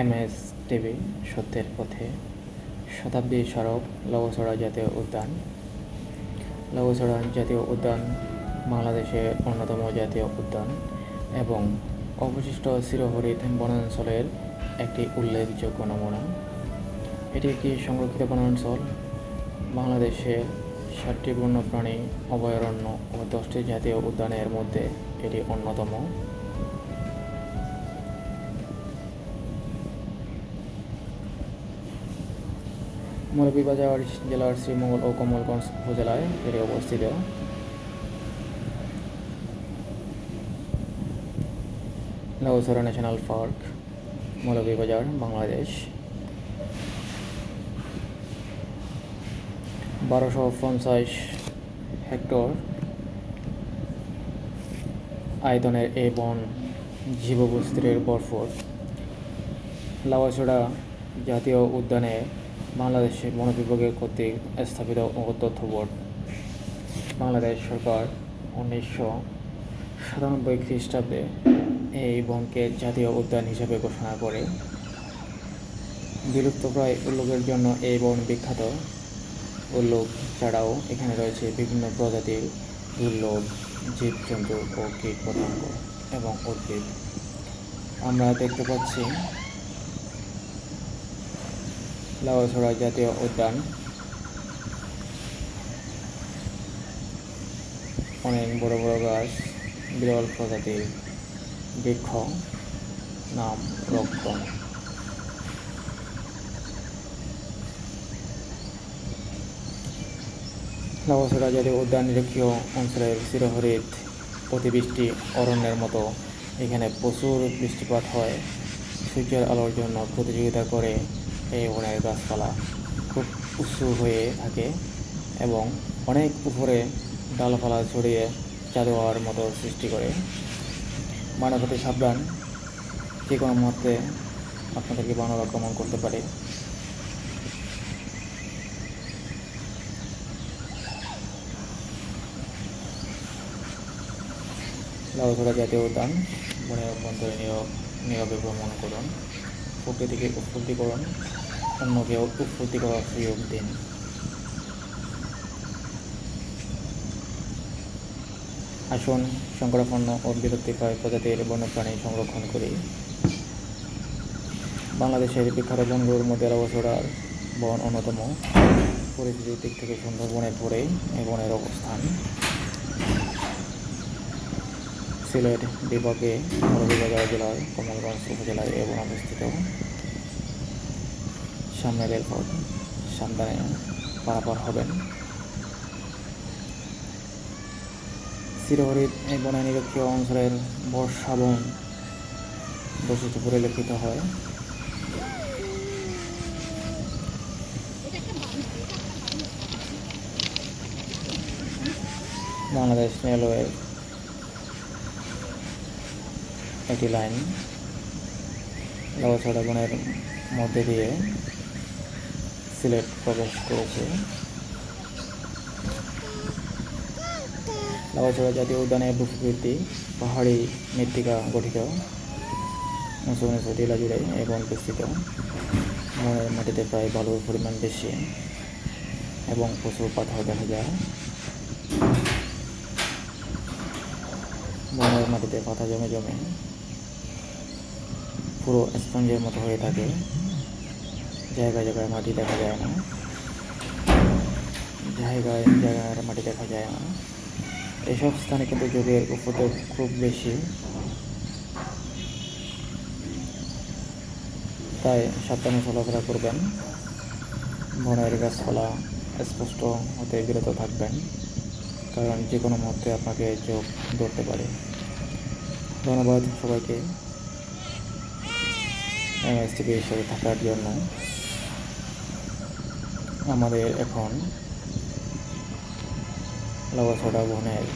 M S TV সত্যের পথে শতাব্দী সড়ক লবছড়া জাতীয় উদ্যান। লবছড়া জাতীয় উদ্যান বাংলাদেশের অন্যতম জাতীয় উদ্যান এবং অবশিষ্ট চিরহরিত বনাঞ্চলের একটি উল্লেখযোগ্য নমুনা। এটি একটি সংরক্ষিত বনাঞ্চল। বাংলাদেশের ষাটটি বন্যপ্রাণী অভয়ারণ্য ও দশটি জাতীয় উদ্যানের মধ্যে এটি অন্যতম। মৌলভীবাজার জেলার শ্রীমঙ্গল ও কমলগঞ্জ উপজেলায় এটি অবস্থিত। Lawachara national park Moulvibazar Bangladesh. বারোশো পঞ্চাশ হেক্টর আয়তনের এই বন জীববস্ত্রের ভরপুর। লাউয়াছড়া জাতীয় উদ্যানে বাংলাদেশের বন বিভাগের কর্তৃক স্থাপিত তথ্য বোর্ড। বাংলাদেশ সরকার উনিশশো সাতানব্বই খ্রিস্টাব্দে এই বনকে জাতীয় উদ্যান হিসেবে ঘোষণা করে। বিলুপ্তপ্রায় উল্লুকের জন্য এই বন বিখ্যাত। উল্লুক ছাড়াও এখানে রয়েছে বিভিন্ন প্রজাতির দুর্লভ জীবজন্তু ও কীট পতঙ্গ এবং উদ্ভিদ। আমরা দেখতে পাচ্ছি লাউছড়া জাতীয় উদ্যান অনেক বড় বড় গাছ, বিরল প্রজাতির বৃক্ষ, নাম রক্তম। লাউছড়া জাতীয় উদ্যান নিরক্ষীয় অঞ্চলের চিরহরিত অতিবৃষ্টি অরণ্যের মতো। এখানে প্রচুর বৃষ্টিপাত হয়। সূর্যের আলোর জন্য প্রতিযোগিতা করে এই বনের গাছপালা খুব উঁচু হয়ে থাকে এবং অনেক উপরে ডালপালা ছড়িয়ে চাঁদোয়ার মতো সৃষ্টি করে। মানবতাকে সাবধান, যে কোনো মুহূর্তে আপনাদেরকে বানর আক্রমণ করতে পারে। লাউছড়া জাতীয় উদ্যান বনের অভ্যন্তরে নীরব নীরবে ভ্রমণ করুন। প্রকৃতিকে উৎপত্তি করুন। অন্যকেও উৎপত্তি করার সুযোগ দিন। আসুন, সংকটাপন্ন ও বিরক্তিপ্রায় প্রজাতির বন্যপ্রাণী সংরক্ষণ করি। বাংলাদেশের বিখ্যাত বনগুলোর মধ্যে লাউছড়ার বন অন্যতম। পরিস্থিতির দিক থেকে সুন্দরবনের পরেই এই বনের অবস্থান। সিলেট বিভাগে মৌলভীবাজার জেলার কমলগঞ্জ উপজেলায় এবং অবস্থিত। সামনে রেলপথ সাবধানে পারাপার হবেন। চিরহরিত বনে নিরক্ষীয় অঞ্চলের বর্ষা বন বৈশিষ্ট্য পরিলক্ষিত হয়। বাংলাদেশ রেলওয়ের একটি লাইন লাউছড়া বনের মধ্যে দিয়ে সিলেট প্রবেশ করেছে। লাউছড়া জাতীয় উদ্যানের ভূপ্রকৃতি পাহাড়ি মৃত্তিকা গঠিত। উঁচু উঁচু টিলা জুড়ে এই বন বিস্তৃত বনের মাটিতে প্রায় বালুর পরিমাণ বেশি এবং প্রচুর পাথর দেখা যায়। বনের মাটিতে পাতা জমে জমে পুরো স্পঞ্জের মতো হয়ে থাকে। জায়গায় জায়গায় মাটি দেখা যায় না। জায়গায় জায়গায় মাটি দেখা যায় না। এসব স্থানে কিন্তু যোগের উপদ্রব খুব বেশি। তাই সাবধানে চলাফেরা করবেন। বনের গাছপালা স্পষ্ট হতে বিরত থাকবেন, কারণ যে কোনো মুহূর্তে আপনাকে যোগ ধরতে পারে। ধন্যবাদ সবাইকে। এমএস হিসেবে থাকার জন্য আমাদের এখন লাগাছড়া বনের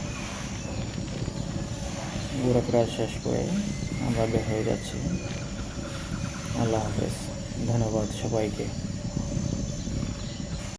ঘোরাফেরা শেষ করে আমরা বের হয়ে যাচ্ছি। আল্লাহ হাফেজ। ধন্যবাদ সবাইকে।